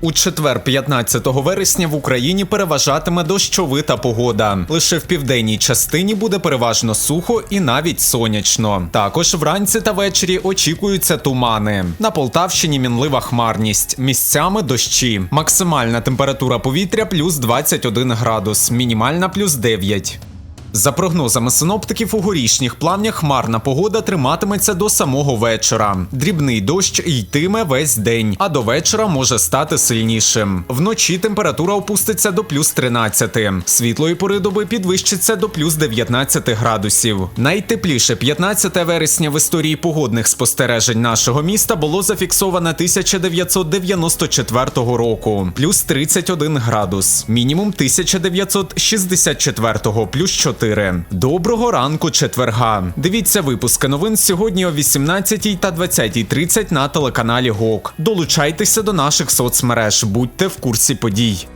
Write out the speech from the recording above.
У четвер, 15 вересня, в Україні переважатиме дощовита погода. Лише в південній частині буде переважно сухо і навіть сонячно. Також вранці та ввечері очікуються тумани. На Полтавщині мінлива хмарність, місцями дощі. Максимальна температура повітря плюс 21 градус, мінімальна плюс 9. За прогнозами синоптиків, у горішніх плавнях хмарна погода триматиметься до самого вечора. Дрібний дощ йтиме весь день, а до вечора може стати сильнішим. Вночі температура опуститься до плюс 13. Світлої пори доби підвищиться до плюс 19 градусів. Найтепліше 15 вересня в історії погодних спостережень нашого міста було зафіксовано 1994 року, плюс 31 градус, мінімум 1964 плюс 4. Доброго ранку четверга. Дивіться випуски новин сьогодні о 18 та 20.30 на телеканалі ГОК. Долучайтеся до наших соцмереж, будьте в курсі подій.